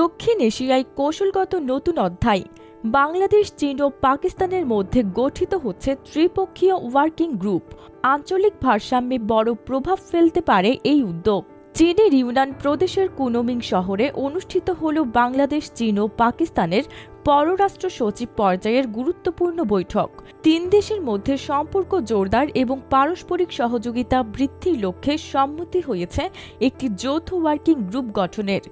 দক্ষিণ এশিয়ায় কৌশলগত নতুন অধ্যায়, বাংলাদেশ, চীন ও পাকিস্তানের মধ্যে গঠিত হচ্ছে ত্রিপক্ষীয় ওয়ার্কিং গ্রুপ। আঞ্চলিক ভারসাম্যে বড় প্রভাব ফেলতে পারে এই উদ্যোগ। চীনের ইউনান প্রদেশের কুনমিং শহরে অনুষ্ঠিত হল বাংলাদেশ, চীন ও পাকিস্তানের পররাষ্ট্র সচিব পর্যায়ের গুরুত্বপূর্ণ বৈঠক। তিন দেশের মধ্যে সম্পর্ক জোরদার এবং পারস্পরিক সহযোগিতা বৃদ্ধির লক্ষ্যে সম্মতি হয়েছে একটি যৌথ ওয়ার্কিং গ্রুপ গঠনের।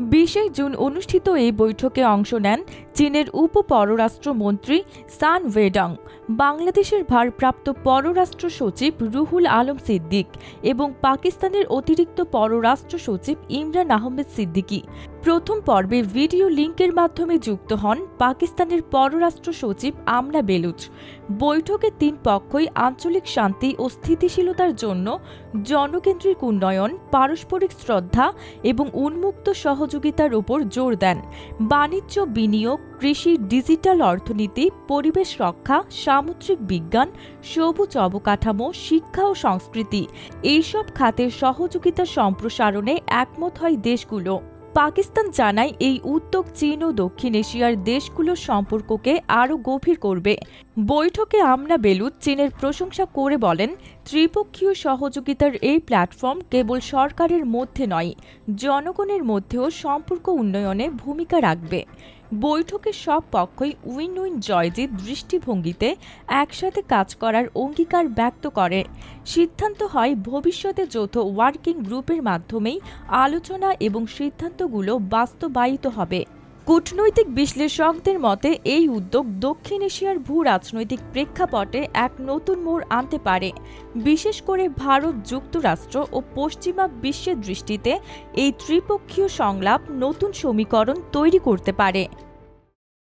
বিশে জুন অনুষ্ঠিত এই বৈঠকে অংশ নেন চীনের উপ পররাষ্ট্রমন্ত্রী সান ওয়েডং, বাংলাদেশের ভারপ্রাপ্ত পররাষ্ট্র সচিব রুহুল আলম সিদ্দিক এবং পাকিস্তানের অতিরিক্ত পররাষ্ট্র সচিব ইমরান আহমেদ সিদ্দিকী। প্রথম পর্বে ভিডিও লিঙ্কের মাধ্যমে যুক্ত হন পাকিস্তানের পররাষ্ট্র সচিব আমনা বেলুচ। বৈঠকে তিন পক্ষই আঞ্চলিক শান্তি ও স্থিতিশীলতার জন্য জনকেন্দ্রিক উন্নয়ন, পারস্পরিক শ্রদ্ধা এবং উন্মুক্ত সহযোগিতার উপর জোর দেন। বাণিজ্য, বিনিয়োগ, কৃষি, ডিজিটাল অর্থনীতি, পরিবেশ রক্ষা, সামুদ্রিক বিজ্ঞান, সবুজ অবকাঠামো, শিক্ষা ও সংস্কৃতি, এইসব খাতের সহযোগিতা সম্প্রসারণে একমত হয় দেশগুলো। পাকিস্তান জানায় এই উদ্যোগ চীন ও দক্ষিণ এশিয়ার দেশগুলোর সম্পর্ককে আরও গভীর করবে। বৈঠকে আমনা বেলুত চীনের প্রশংসা করে বলেন, ত্রিপক্ষীয় সহযোগিতার এই প্ল্যাটফর্ম কেবল সরকারের মধ্যে নয়, জনগণের মধ্যেও সম্পর্ক উন্নয়নে ভূমিকা রাখবে। বৈঠকে সব পক্ষই উইন উইন জয়জির দৃষ্টিভঙ্গিতে একসাথে কাজ করার অঙ্গীকার ব্যক্ত করে। সিদ্ধান্ত হয় ভবিষ্যতে যৌথ ওয়ার্কিং গ্রুপের মাধ্যমেই আলোচনা এবং সিদ্ধান্তগুলো বাস্তবায়িত হবে। কূটনৈতিক বিশ্লেষকদের মতে, এই উদ্যোগ দক্ষিণ এশিয়ার ভূ রাজনৈতিক প্রেক্ষাপটে এক নতুন মোড় আনতে পারে। বিশেষ করে ভারত যুক্তরাষ্ট্র ও পশ্চিমা বিশ্বের দৃষ্টিতে এই ত্রিপক্ষীয় সংলাপ নতুন সমীকরণ তৈরি করতে পারে।